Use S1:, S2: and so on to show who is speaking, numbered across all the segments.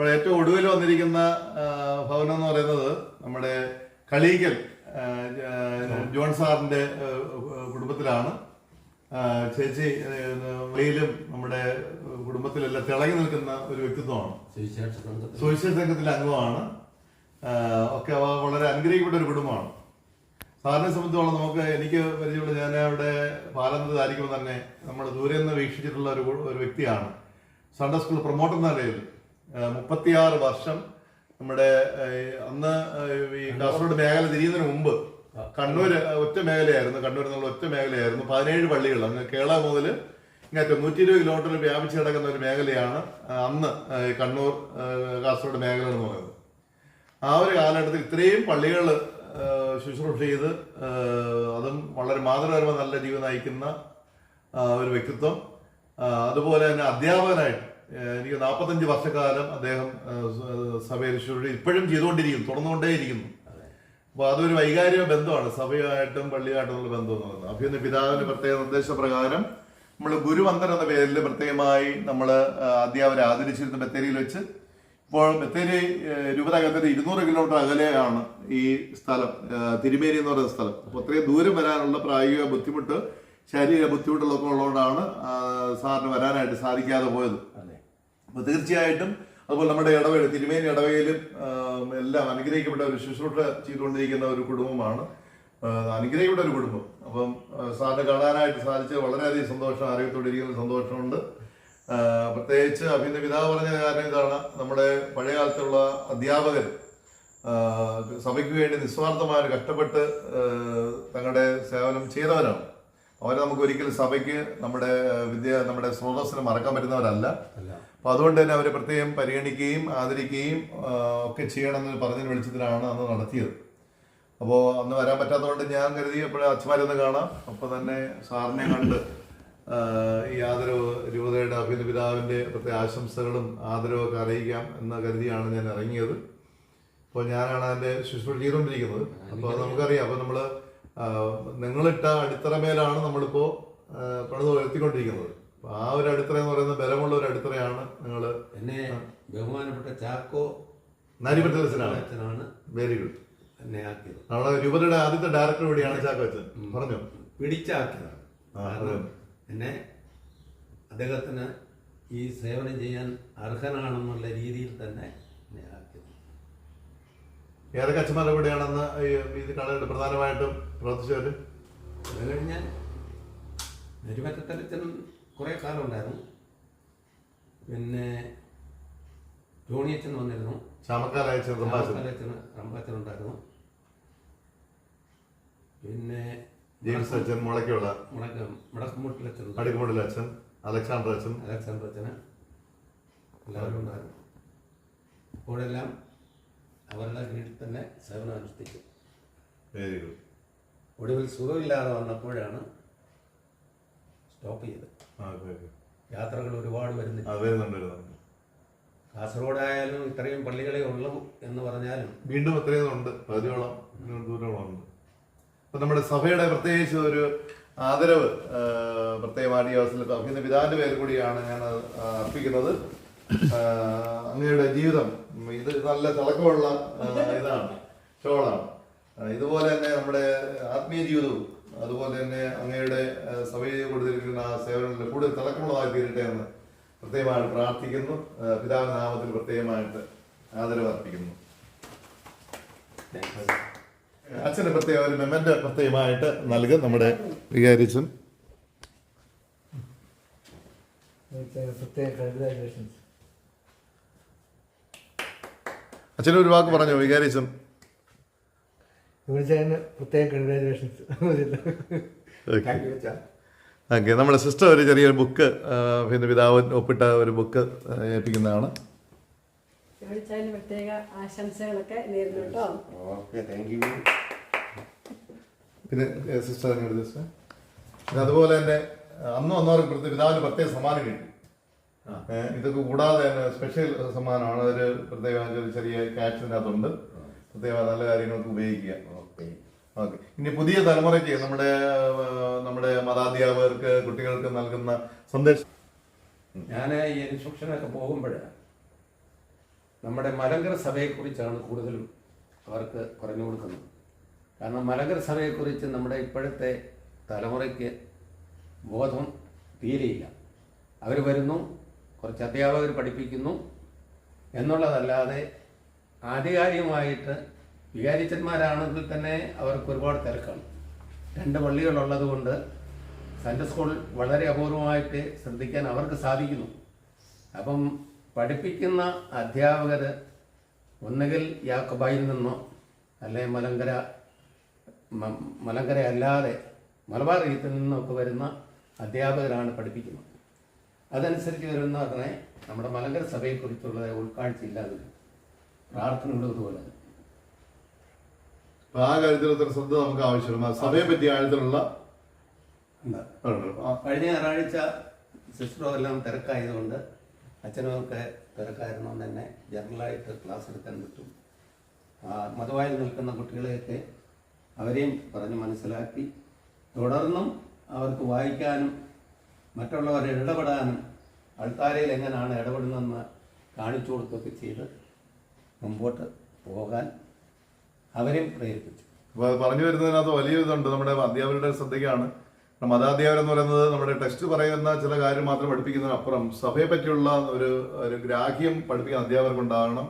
S1: ഇപ്പോൾ ഏറ്റവും ഒടുവിൽ വന്നിരിക്കുന്ന ഭവനം എന്ന് പറയുന്നത് നമ്മുടെ ആ, ജോൺ സാറിന്റെ കുടുംബത്തിലാണ്. ചേച്ചി വെയിലും നമ്മുടെ കുടുംബത്തിലെല്ലാം തിളങ്ങി നിൽക്കുന്ന ഒരു വ്യക്തിത്വമാണ്.
S2: സുവിശേഷ
S1: സംഘത്തിലെ അംഗമാണ്. ഒക്കെ വളരെ അനുഗ്രഹിക്കപ്പെട്ട ഒരു കുടുംബമാണ്. സാറിനെ സംബന്ധിച്ചോളം നമുക്ക് എനിക്ക് പരിചയമുള്ള ഞാൻ അവിടെ പാലന്തരത്തായിരിക്കുമ്പോൾ തന്നെ നമ്മൾ ദൂരെ നിന്ന് വീക്ഷിച്ചിട്ടുള്ള ഒരു ഒരു വ്യക്തിയാണ്. സൺഡേ സ്കൂൾ പ്രൊമോട്ടർ എന്ന നിലയിൽ ആ, മുപ്പത്തിയാറ് വർഷം നമ്മുടെ അന്ന് ഈ കാസർഗോഡ് മേഖല തിരിയുന്നതിന് മുമ്പ് കണ്ണൂർ ഒറ്റ മേഖലയായിരുന്നു. കണ്ണൂർ എന്നുള്ള ഒറ്റ മേഖലയായിരുന്നു. പതിനേഴ് പള്ളികൾ. അങ്ങ് കേരള മുതൽ ഇങ്ങനത്തെ നൂറ്റി ഇരുപത് കിലോമീറ്റർ വ്യാപിച്ചു കിടക്കുന്ന ഒരു മേഖലയാണ് അന്ന് കണ്ണൂർ കാസർഗോഡ് മേഖല എന്ന് പറയുന്നത്. ആ ഒരു കാലഘട്ടത്തിൽ ഇത്രയും പള്ളികൾ ശുശ്രൂഷ ചെയ്ത് അതും വളരെ മാതൃകാരമായി നല്ല ജീവിതം നയിക്കുന്ന ഒരു വ്യക്തിത്വം അതുപോലെ തന്നെ അധ്യാപകനായിട്ട് എനിക്ക് നാൽപ്പത്തഞ്ച് വർഷക്കാലം അദ്ദേഹം സഭയിൽ ശുശ്രൂഷ ഇപ്പോഴും ചെയ്തുകൊണ്ടിരിക്കുന്നു തുടർന്നുകൊണ്ടേയിരിക്കുന്നു അപ്പോൾ അതൊരു വൈകാരിക ബന്ധമാണ് സഭയുമായിട്ടും പള്ളിയുമായിട്ടുള്ള ബന്ധം എന്ന് പറയുന്നത്. അഭ്യുന്ന പിതാവിന്റെ പ്രത്യേക നിർദ്ദേശപ്രകാരം നമ്മൾ ഗുരുവന്ദൻ എന്ന പേരിൽ പ്രത്യേകമായി നമ്മൾ അധ്യാപനം ആദരിച്ചിരുന്ന ബത്തേരിയിൽ വെച്ച് ഇപ്പോൾ ബത്തേരി ഏഹ്, രൂപതകത്തിന്റെ ഇരുന്നൂറ് കിലോമീറ്റർ അകലെയാണ് ഈ സ്ഥലം തിരുമേനി എന്ന് പറയുന്ന സ്ഥലം. അപ്പോൾ അത്രയും ദൂരം വരാനുള്ള പ്രായോഗിക ബുദ്ധിമുട്ട് ശാരീരിക ബുദ്ധിമുട്ടുകളൊക്കെ ഉള്ളതുകൊണ്ടാണ് സാറിന് വരാനായിട്ട് സാധിക്കാതെ പോയത്. അപ്പോൾ തീർച്ചയായിട്ടും അതുപോലെ നമ്മുടെ ഇടവക തിരുമേനി ഇടവകയിലും എല്ലാം അനുഗ്രഹിക്കപ്പെട്ട ഒരു ശുശ്രൂഷ ചെയ്തുകൊണ്ടിരിക്കുന്ന ഒരു കുടുംബമാണ്. അനുഗ്രഹിക്കപ്പെട്ട ഒരു കുടുംബം. അപ്പം സാറിന് കാണാനായിട്ട് സാധിച്ചത് വളരെയധികം സന്തോഷം അറിയത്തോടെ ഇരിക്കുന്ന സന്തോഷമുണ്ട്. പ്രത്യേകിച്ച് അഭിന്റെ പിതാവ് പറഞ്ഞ കാരണം ഇതാണ്. നമ്മുടെ പഴയ കാലത്തുള്ള അധ്യാപകർ സഭയ്ക്ക് വേണ്ടി നിസ്വാർത്ഥമായി കഷ്ടപ്പെട്ട് തങ്ങളുടെ സേവനം ചെയ്തവരാണ് അവരെ നമുക്ക് ഒരിക്കലും സഭയ്ക്ക് നമ്മുടെ വിദ്യ നമ്മുടെ സ്രോതസ്സിന് മറക്കാൻ പറ്റുന്നവരല്ല.
S2: അപ്പോൾ
S1: അപ്പൊ അതുകൊണ്ട് തന്നെ അവരെ പ്രത്യേകം പരിഗണിക്കുകയും ആദരിക്കുകയും ഒക്കെ ചെയ്യണമെന്ന് പറഞ്ഞ വെളിച്ചത്തിലാണ് അന്ന് നടത്തിയത്. അപ്പോൾ അന്ന് വരാൻ പറ്റാത്തതുകൊണ്ട് ഞാൻ കരുതി എപ്പോഴും അച്ഛന്മാരൊന്ന് കാണാം. അപ്പോൾ തന്നെ സാറിനെ കണ്ട് ഈ ആദരവ് രൂപതയുടെ അഭിന പിതാവിന്റെ പ്രത്യേക ആശംസകളും ആദരവും ഒക്കെ അറിയിക്കാം എന്ന് കരുതിയാണ് ഞാൻ ഇറങ്ങിയത്. അപ്പോൾ ഞാനാണ് അതിന്റെ ശുശ്രൂഷ ചെയ്തുകൊണ്ടിരിക്കുന്നത്. അപ്പോൾ അത് നമുക്കറിയാം. അപ്പോൾ നമ്മൾ നിങ്ങളിട്ട അടിത്തറമേലാണ് നമ്മളിപ്പോൾ പണിത് ഉയർത്തിക്കൊണ്ടിരിക്കുന്നത്. ആ ഒരു അടിത്തറ എന്ന് പറയുന്ന ബലമുള്ള ഒരു അടിത്തറയാണ് നിങ്ങൾ
S2: എന്നെ ബഹുമാനപ്പെട്ട ചാക്കോ അച്ഛനാണ്
S1: വെരി ഗുഡ്
S2: എന്നെ ആക്കിയത്.
S1: നമ്മുടെ രൂപതയുടെ ആദ്യത്തെ ഡയറക്ടർ കൂടിയാണ് ചാക്കോച്ചൻ പറഞ്ഞു?
S2: പിടിച്ചാക്കിയതാണ്. എന്നെ അദ്ദേഹത്തിന് ഈ സേവനം ചെയ്യാൻ അർഹനാണെന്നുള്ള രീതിയിൽ തന്നെ
S1: ഏതൊക്കെ അച്ഛന്മാരുടെ കൂടെയാണെന്ന് ഈ ഇത് കാണാനായിട്ട് പ്രധാനമായിട്ടും പ്രവർത്തിച്ചവര്?
S2: അത് കഴിഞ്ഞാൽ നെരുമറ്റത്തലച്ചൻ കുറേ കാലം ഉണ്ടായിരുന്നു പിന്നെ ജോണിയച്ചൻ വന്നിരുന്നു.
S1: ചാമക്കാലയച്ച സംഭാഷണം
S2: അച്ഛന് റമ്പാച്ചൻ ഉണ്ടായിരുന്നു. പിന്നെ
S1: ജെയിംസ് അച്ഛൻ മുളയ്ക്കുള്ള
S2: മുടക്ക മുടക്കുമുട്ടിലച്ഛൻ
S1: അടിക്കുമുടിൽ അച്ഛൻ അലക്സാണ്ടർ അച്ഛൻ.
S2: അലക്സാണ്ടർ അച്ഛന് എല്ലാവരും ഉണ്ടായിരുന്നു. അപ്പോഴെല്ലാം അവരുടെ കീഴിൽ തന്നെ സേവനം അനുഷ്ഠിച്ചു.
S1: വെരി ഗുഡ്
S2: ഒടുവിൽ സുഖമില്ലാതെ വന്നപ്പോഴാണ് സ്റ്റോപ്പ് ചെയ്തത്. യാത്രകൾ ഒരുപാട് വരുന്നില്ല. കാസർഗോഡായാലും ഇത്രയും പള്ളികളെ ഉള്ളൂ എന്ന് പറഞ്ഞാലും
S1: വീണ്ടും അത്രയും ഉണ്ട്. പകുതിയോളം ദൂരോളം ഉണ്ട് അപ്പൊ നമ്മുടെ സഭയുടെ പ്രത്യേകിച്ച് ഒരു ആദരവ് പ്രത്യേക ഈ അവസരത്തിൽ അഭിനന്ദ പിതാവിന്റെ പേര് കൂടിയാണ് ഞാൻ അർപ്പിക്കുന്നത്. അങ്ങയുടെ ജീവിതം. ഇത് നല്ല തിളക്കമുള്ള ഇതാണ്. ഷോളാണ് ഇതുപോലെ തന്നെ നമ്മുടെ ആത്മീയ ജീവിതവും അതുപോലെ തന്നെ അങ്ങയുടെ സഭയിൽ കൊടുത്തിരിക്കുന്ന ആ സേവനങ്ങളിൽ കൂടുതൽ തിളക്കമുള്ളതായി തീരട്ടെ എന്ന് പ്രത്യേകമായിട്ട് പ്രാർത്ഥിക്കുന്നു. പിതാവ് നാമത്തിൽ പ്രത്യേകമായിട്ട് ആദരവ് അർപ്പിക്കുന്നു. അച്ഛന് പ്രത്യേക ഒരു മെമ്മന്റെ പ്രത്യേകമായിട്ട് നൽകും നമ്മുടെ വികാരിച്ചും
S3: പ്രത്യേക കൺഗ്രാജുലേഷൻസ്
S1: അച്ഛന് ഒരു വാക്ക് പറഞ്ഞു? വികാരിച്ചൻ.
S3: വിളിച്ചതിന് പ്രത്യേക കൺഗ്രാജുലേഷൻസ്
S1: ഓക്കെ നമ്മുടെ സിസ്റ്റർ ഒരു ചെറിയൊരു ബുക്ക് പിന്നെ പിതാവ് ഒപ്പിട്ട ഒരു ബുക്ക് ഏൽപ്പിക്കുന്നതാണ്.
S4: പ്രത്യേക ആശംസകളൊക്കെ നേരുന്നു കേട്ടോ.
S2: ഓക്കെ
S1: പിന്നെ സിസ്റ്റർ സിസ്റ്റർ പിന്നെ അതുപോലെ തന്നെ അന്ന് വന്നവർക്ക് പിതാവിന് പ്രത്യേക സമ്മാനം കിട്ടി. ഇതൊക്കെ കൂടാതെ തന്നെ സ്പെഷ്യൽ സമ്മാനമാണ്. ഒരു പ്രത്യേക ഒരു ചെറിയ ക്യാഷിനകത്തുണ്ട് പ്രത്യേക നല്ല കാര്യങ്ങൾക്ക് ഉപയോഗിക്കുക.
S2: ഓക്കെ.
S1: ഓക്കെ. ഇനി പുതിയ തലമുറയ്ക്ക് നമ്മുടെ നമ്മുടെ മതാധ്യാപകർക്ക് കുട്ടികൾക്ക് നൽകുന്ന സന്ദേശം.
S2: ഞാൻ ഈ ഇൻസ്ട്രക്ഷനൊക്കെ പോകുമ്പോൾ നമ്മുടെ മലങ്കര സഭയെക്കുറിച്ചാണ് കൂടുതലും അവർക്ക് പറഞ്ഞു കൊടുക്കുന്നത്. കാരണം മലങ്കര സഭയെക്കുറിച്ച് നമ്മുടെ ഇപ്പോഴത്തെ തലമുറയ്ക്ക് ബോധം തീരെയില്ല. അവർ വരുന്നു കുറച്ച് അധ്യാപകർ പഠിപ്പിക്കുന്നു എന്നുള്ളതല്ലാതെ ആധികാരികമായിട്ട് വികാരിച്ചന്മാരാണെങ്കിൽ തന്നെ അവർക്ക് ഒരുപാട് തിരക്കാണ്. രണ്ട് പള്ളികളുള്ളത് കൊണ്ട് സൺഡേ സ്കൂൾ വളരെ അപൂർവമായിട്ട് ശ്രദ്ധിക്കാൻ അവർക്ക് സാധിക്കുന്നു. അപ്പം പഠിപ്പിക്കുന്ന അധ്യാപകർ ഒന്നുകിൽ യാക്കബായിൽ നിന്നോ അല്ലെ മലങ്കര മലങ്കര അല്ലാതെ മലബാർ രീതിയിൽ നിന്നൊക്കെ വരുന്ന അധ്യാപകരാണ് പഠിപ്പിക്കുന്നത്. അതനുസരിച്ച് വരുന്ന അതിനെ നമ്മുടെ മലങ്കര സഭയെക്കുറിച്ചുള്ള ഉൾക്കാഴ്ച ഇല്ലാതെ. പ്രാർത്ഥനകളും ഇതുപോലെ.
S1: അപ്പൊ ആ കാര്യത്തിൽ ശ്രദ്ധ നമുക്ക് ആവശ്യമാണ് സഭയെ പറ്റി ആഴത്തിലുള്ള
S2: കഴിഞ്ഞ ഞായറാഴ്ച സിസ്റ്ററും എല്ലാം തിരക്കായതുകൊണ്ട് അച്ഛനൊക്കെ തിരക്കായിരുന്നു. തന്നെ ജനറലായിട്ട് ക്ലാസ് എടുക്കാൻ പറ്റും ആ, മതവായിൽ നിൽക്കുന്ന കുട്ടികളെയൊക്കെ അവരെയും പറഞ്ഞ് മനസ്സിലാക്കി. തുടർന്നും അവർക്ക് വായിക്കാനും മറ്റുള്ളവർ ഇടപെടാനും അൾത്താരയിൽ എങ്ങനെയാണ് ഇടപെടുന്നതെന്ന് കാണിച്ചു കൊടുക്കുകയൊക്കെ ചെയ്ത് മുമ്പോട്ട് പോകാൻ അവരെയും പ്രേരിപ്പിച്ചു.
S1: അപ്പോൾ അത് പറഞ്ഞു വരുന്നതിനകത്ത് വലിയ ഇതുണ്ട്. നമ്മുടെ അധ്യാപകരുടെ ശ്രദ്ധയ്ക്കാണ്. മതാധ്യാപകർ എന്ന് പറയുന്നത് നമ്മുടെ ടെക്സ്റ്റ് പറയുന്ന ചില കാര്യം മാത്രം പഠിപ്പിക്കുന്നതിനപ്പുറം സഭയെ പറ്റിയുള്ള ഒരു ഒരു ഗ്രാഹ്യം പഠിപ്പിക്കുന്ന അധ്യാപകർക്ക് ഉണ്ടാകണം.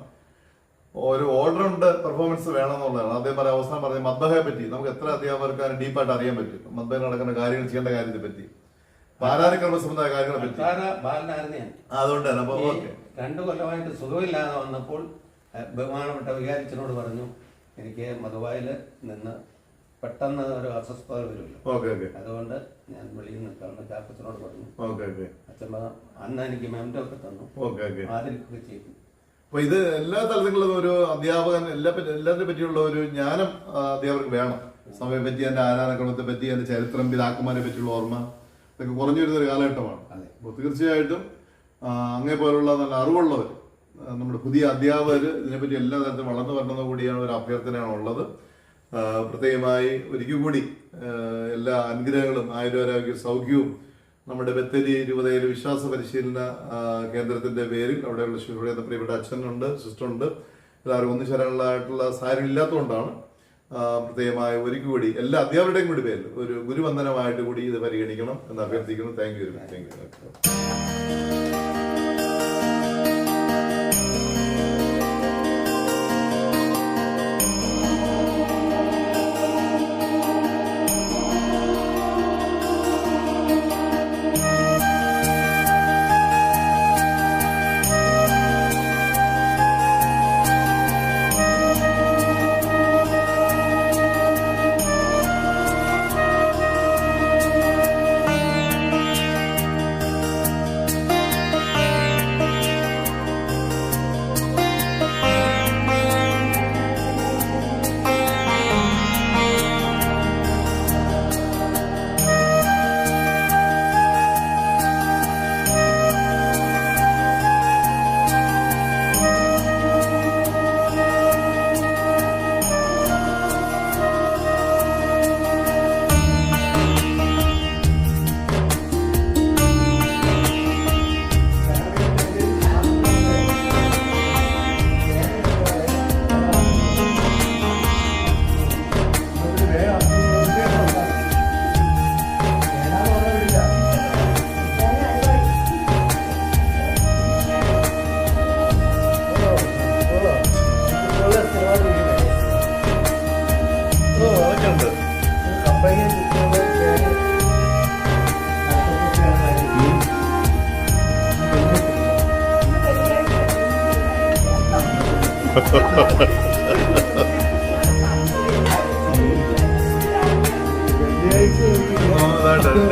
S1: ഒരു ഓൾറൗണ്ട് പെർഫോമൻസ് വേണം എന്നുള്ളതാണ്. അദ്ദേഹം അവസാനം പറഞ്ഞ മദ്ബഹയെ പറ്റി നമുക്ക് എത്ര അധ്യാപകർക്ക് ഡീപ്പായിട്ട് അറിയാൻ പറ്റും? മദ്ബഹ നടക്കുന്ന കാര്യങ്ങൾ ചെയ്യേണ്ട കാര്യത്തെ പറ്റി. പാരാതിക്രമ സംബന്ധമായ കാര്യങ്ങളെ പറ്റി.
S2: സർക്കാർ ബാലനായിരുന്നു ഞാൻ
S1: അതുകൊണ്ട് തന്നെ അപ്പൊ ഓക്കെ.
S2: രണ്ടു കൊല്ലമായിട്ട് സുഖമില്ലാതെ വന്നപ്പോൾ ബഹുമാനപ്പെട്ട വികാരിച്ചനോട് പറഞ്ഞു എനിക്ക് മധുവായിൽ നിന്ന് പെട്ടെന്ന് ഒരു അസ്വസ്ഥത വരുമല്ലോ. അതുകൊണ്ട് ഞാൻ വെളിയിൽ നിൽക്കാറുണ്ട്. ചാപ്പച്ചനോട് പറഞ്ഞു. അച്ഛൻ അന്ന് എനിക്ക് മെമന്റോ ഒക്കെ തന്നു.
S1: ആദരിക്കുക
S2: ആദരിക്കുകയൊക്കെ ചെയ്തു.
S1: അപ്പൊ ഇത് എല്ലാ തലത്തിലുള്ള ഒരു അധ്യാപകൻ എല്ലാ എല്ലാത്തിനെ പറ്റിയുള്ള ഒരു ജ്ഞാനം അധ്യാപകർക്ക് വേണം. സമയം പറ്റി എന്റെ ആരാധനക്രമത്തെ പറ്റി എന്റെ ചരിത്രം പിതാക്കന്മാരെ പറ്റിയുള്ള ഓർമ്മ. ഇതൊക്കെ കുറഞ്ഞു വരുന്ന ഒരു കാലഘട്ടമാണ്. അപ്പോൾ തീർച്ചയായിട്ടും അങ്ങേ പോലുള്ള നല്ല അറിവുള്ളവർ നമ്മുടെ പുതിയ അധ്യാപകർ ഇതിനെപ്പറ്റി എല്ലാ തരത്തിലും വളർന്നു വരണമെന്ന് കൂടിയാണ് ഒരു അഭ്യർത്ഥനയാണ് ഉള്ളത്. പ്രത്യേകമായി ഒരിക്കൽ കൂടി എല്ലാ അനുഗ്രഹങ്ങളും ആയുരാരോഗ്യ സൗഖ്യവും നമ്മുടെ ബത്തേരി രൂപതയിലെ വിശ്വാസ പരിശീലന കേന്ദ്രത്തിന്റെ കേന്ദ്രത്തിന്റെ പേരിൽ അവിടെയുള്ള എന്ന പ്രിയപ്പെട്ട അച്ഛനുണ്ട് സിസ്റ്ററുണ്ട്. എല്ലാവരും ഒന്നിച്ചേരാനുള്ളതായിട്ടുള്ള സാഹചര്യം ഇല്ലാത്തതുകൊണ്ടാണ് പ്രത്യേകമായി ഒരുക്കി കൂടി എല്ലാ അധ്യാപകരുടെയും കൂടി പേരിൽ ഒരു ഗുരുവന്ദനമായിട്ട് കൂടി ഇത് പരിഗണിക്കണം എന്ന് അഭ്യർത്ഥിക്കുന്നു. താങ്ക് യു താങ്ക് യു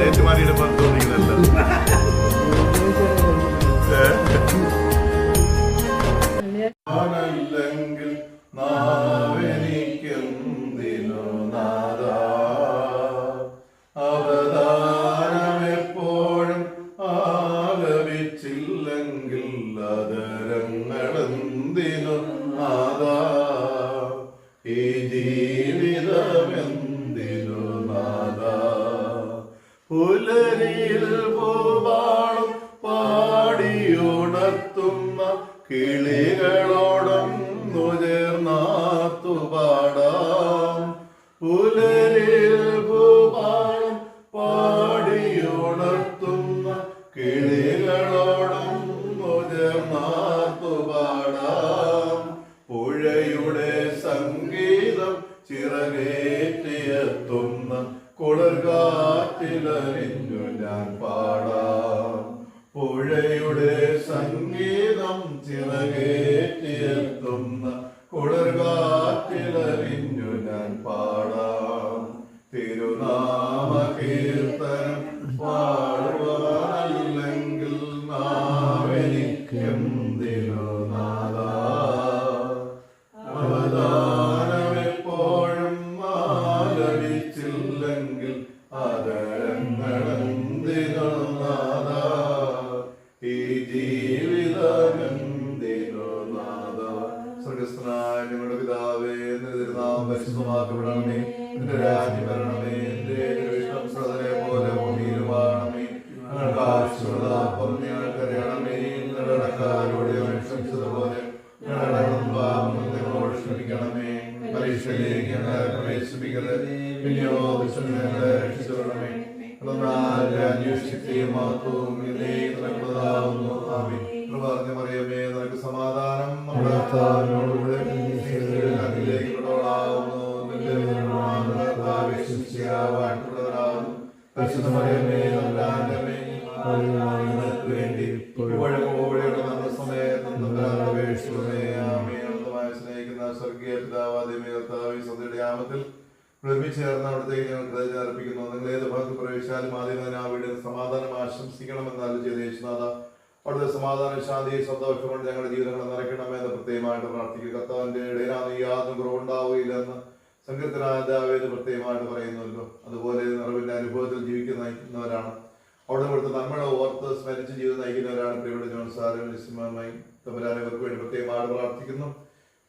S1: ഏറ്റുമാനിയുടെ തോന്നിക്കുന്നല്ല തിരുനാമം പരിശുദ്ധമാക്കപ്പെടണമേ. നിന്റെ രാജ്യം വരണമേ. നിന്റെ ഇഷ്ടം സദനെ പോലെ ഭൂമിയിലുമാണമേ. ഞങ്ങൾക്ക് ആവശ്യമുള്ള അപ്പം ഞങ്ങൾക്ക് അറിയണമേ നടക്കാരോട് ക്ഷമിച്ചതുപോലെ ഞങ്ങളുടെ പാപങ്ങളോട് ക്ഷമിക്കണമേ. പരീക്ഷയിലേക്ക് ഞങ്ങളെ പ്രവേശിപ്പിക്കരുത്. പിന്നെയോ ഞങ്ങളെ രക്ഷിച്ചുകൊള്ളണമേ. അന്വേഷിക്കുകയും ഇതേ നിനക്കുള്ളതാവുന്നു ആമേൻ. കൃപ മറിയമേ നിനക്ക് സമാധാനം നമ്മുടെ ശിഷ്യാവായിട്ടുള്ളവരാകുന്നു. പരിശുദ്ധ മറിയമേ, തമ്പുരാന്റെ അമ്മേ, പാപികളായ ഞങ്ങൾക്ക് വേണ്ടി ഇപ്പോഴും എപ്പോഴും നമ്മുടെ സമയത്തും തമ്പുരാനോട് അപേക്ഷിക്കണമേ. ആമേൻ. അനന്തമായി സ്നേഹിക്കുന്ന സ്വർഗീയ പിതാവാദിമേ കർത്താവേ, സന്ധ്യയുടെ ഒരുമിച്ച് ചേർന്ന് അവിടത്തേക്ക് ഞങ്ങൾ കൃതജ്ഞത അർപ്പിക്കുന്നു നിങ്ങൾ ഏത് ഭാഗത്ത് പ്രവേശിച്ചാലും ആദ്യം ആ വീടിന് സമാധാനം ആശംസിക്കണമെന്നാലും ചെയ്ത യേശുനാഥ സമാധാന ശാന്തി സന്തോഷം കൊണ്ട് ഞങ്ങളുടെ ജീവിതങ്ങളെ നിറയ്ക്കണമെന്ന് പ്രത്യേകമായിട്ട് പ്രാർത്ഥിക്കുക കർത്താവിന്റെ ഇടയിലാണ് യാതൊന്നും കുറവുണ്ടാവുകയില്ലെന്ന് സങ്കീർത്തനായ ദാവേദ് പ്രത്യേകമായിട്ട് പറയുന്നുവല്ലോ. അതുപോലെ നിറവിന്റെ അനുഭവത്തിൽ ജീവിക്കുന്നവരാണ് അവിടെ കൊടുത്ത് നമ്മളെ ഓർത്ത് സ്മരിച്ച് ജീവിതം നയിക്കുന്നവരാണ് പ്രിയപ്പെട്ട ജോൺ നിസ്സമായി തമ്പുരാനെ ഇവർക്ക് വേണ്ടി പ്രത്യേകമായിട്ട് പ്രാർത്ഥിക്കുന്നു.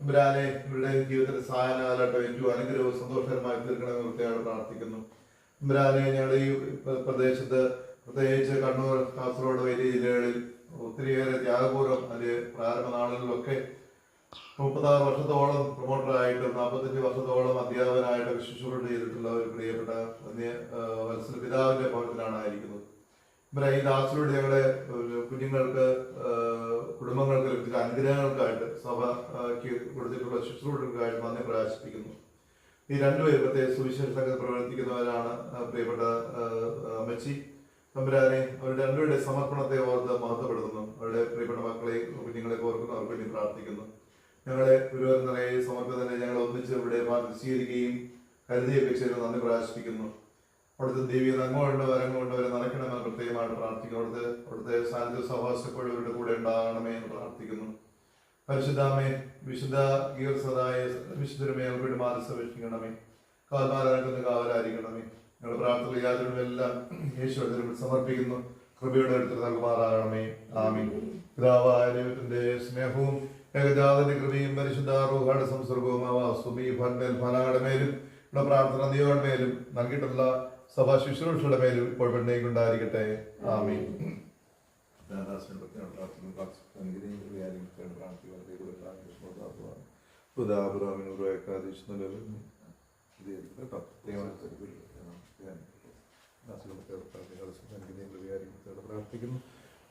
S1: തമ്പുരാനെ ഇവരുടെ ജീവിതത്തിന്റെ സഹായന കാലഘട്ടം ഏറ്റവും അനുഗ്രഹവും സന്തോഷകരമായി തീർക്കണമെന്ന് പ്രത്യേകമായിട്ട് പ്രാർത്ഥിക്കുന്നു. തമ്പുരാനെ ഞങ്ങളുടെ ഈ പ്ര- പ്രദേശത്ത് പ്രത്യേകിച്ച് കണ്ണൂർ കാസർഗോഡ് വലിയ ജില്ലകളിൽ ഒത്തിരിയേറെ ത്യാഗപൂർവം അതിന്റെ പ്രാരംഭ നാളുകളിലൊക്കെ മുപ്പത്താറ് വർഷത്തോളം പ്രൊമോട്ടറായിട്ടും നാൽപ്പത്തഞ്ച് വർഷത്തോളം അധ്യാപകനായിട്ട് ശുശ്രൂഷ ചെയ്തിട്ടുള്ള ഒരു പ്രിയപ്പെട്ട വത്സല പിതാവിന്റെ ഭവനത്തിലാണ് ആയിരിക്കുന്നത് ഈ ദാസിലൂടെ ഞങ്ങളുടെ കുഞ്ഞുങ്ങൾക്ക് കുടുംബങ്ങൾക്ക് ലഭിച്ച അനുഗ്രഹങ്ങൾക്കായിട്ട് സഭയ്ക്ക് കൊടുത്തിട്ടുള്ള ശുശ്രൂഷകൾക്കായിട്ട് നന്ദി പ്രകാശിപ്പിക്കുന്നു. ഈ രണ്ടുപേരും പ്രത്യേക സുവിശേഷ സംഘത്തിൽ പ്രവർത്തിക്കുന്നവരാണ് പ്രിയപ്പെട്ട അമ്മച്ചി തമ്പുരാനെ. അവരുടെ രണ്ടുപേരുടെ സമർപ്പണത്തെ ഓർത്ത് മഹത്വപ്പെടുത്തുന്നു. അവരുടെ പ്രിയപ്പെട്ട മക്കളെ കുഞ്ഞുങ്ങളെ ഓർക്കുന്നു അവർക്ക് വേണ്ടി പ്രാർത്ഥിക്കുന്നു. ഞങ്ങളെ ഗുരുവരൻ നിറയെ സമർപ്പിതനെ ഞങ്ങൾ ഒന്നിച്ച് ഇവിടെ സ്വീകരിക്കുകയും കരുതിയൊക്കെ ചെയ്ത് നന്ദി പ്രകാശിപ്പിക്കുന്നു. അവിടുത്തെ ദേവിയെ നന്മ കൊണ്ട് വരം നടക്കണമെന്ന് പ്രത്യേകമായിട്ട് പ്രാർത്ഥിക്കുന്നു. അവിടുത്തെ അവിടുത്തെ സാന്നിധ്യ സഹവാസപ്പോഴും ഇവരുടെ കൂടെ ഉണ്ടാകണമേ എന്ന് പ്രാർത്ഥിക്കുന്നു. പരിശുദ്ധാമേ വിശുദ്ധ ഗീർസദായ വിശുദ്ധരുമേ അവരുടെ മാറി സംരക്ഷിക്കണമേ കാൽമാരാക്കുന്ന കാവലായിരിക്കണമേ. ഞങ്ങൾ പ്രാർത്ഥന യാതൊരുമെല്ലാം യേശുവിനെ സമർപ്പിക്കുന്നു. കൃപയുടെ അടുത്ത് നൽകുമാറാകണമേ ആമീൻ. പിതാവായ ദൈവത്തിന്റെ സ്നേഹവും ഏകജാതന്റെ കൃപയും പരിശുദ്ധ റൂഹാട് സംസർഗവും ഭന്മേൽ ഫലായുടെ മേലും പ്രാർത്ഥന നീയോടെ മേലും നൽകിയിട്ടുള്ള സഭാ ശുശ്രൂഷയുടെ മേലും ഇപ്പോൾ പെണ്ണേക്ക് ഉണ്ടായിരിക്കട്ടെ. ആമീൻ. പ്രാർത്ഥിക്കുന്നു.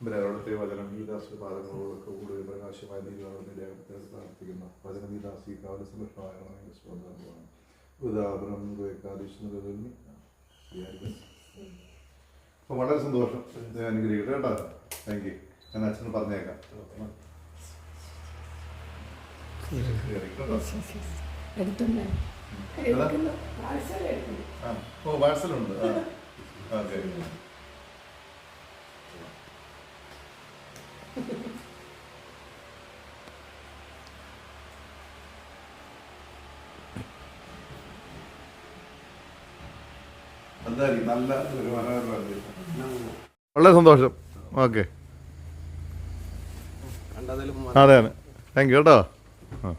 S1: അവിടുത്തെ വചനം ഈ ദാസപാദങ്ങളോടൊക്കെ കൂടുതൽ പ്രകാശമായ ദൈവം പ്രാർത്ഥിക്കുന്നു വചനം ഈ ദാസി കാവല ഉദാഹരണം ഉദാഹരണം അപ്പൊ വളരെ സന്തോഷം. ഞാൻ അനുഗ്രഹിക്കട്ടെ കേട്ടോ. താങ്ക് യു ഞാൻ അച്ഛന് പറഞ്ഞേക്കാം. ഓ വാട്സലുണ്ട് ഓക്കെ നല്ല വളരെ സന്തോഷം. ഓക്കെ.
S2: അതെ
S1: അതെ. താങ്ക് യു കേട്ടോ. ആ.